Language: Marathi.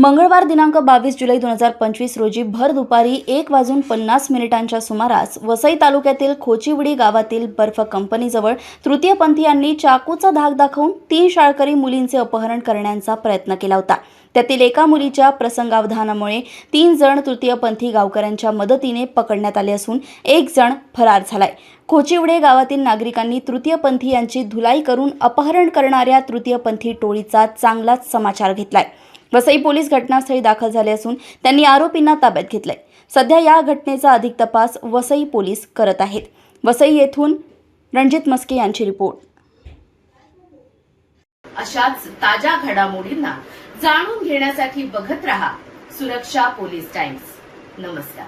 मंगळवार दिनांक बावीस जुलै दोन हजार पंचवीस रोजी भर दुपारी एक वाजून पन्नास मिनिटांच्या सुमारास वसई तालुक्यातील खोचिवडी गावातील बर्फ कंपनीजवळ तृतीयपंथीयांनी चाकूचा धाक दाखवून तीन शाळकरी मुलींचे अपहरण करण्याचा प्रयत्न केला होता. त्यातील एका मुलीच्या प्रसंगावधानामुळे तीन जण तृतीयपंथी गावकऱ्यांच्या मदतीने पकडण्यात आले असून एक जण फरार झालाय. खोचिवडे गावातील नागरिकांनी तृतीयपंथी यांची धुलाई करून अपहरण करणाऱ्या तृतीयपंथी टोळीचा चांगलाच समाचार घेतलाय. वसई पोलीस घटनास्थळी दाखल झाले असून त्यांनी आरोपींना ताब्यात घेतलंय. सध्या या घटनेचा अधिक तपास वसई पोलीस करत आहेत. वसई येथून रणजित मस्के यांची रिपोर्ट. अशाच ताज्या घडामोडींना जाणून घेण्यासाठी बघत रहा सुरक्षा पोलीस टाइम्स. नमस्कार.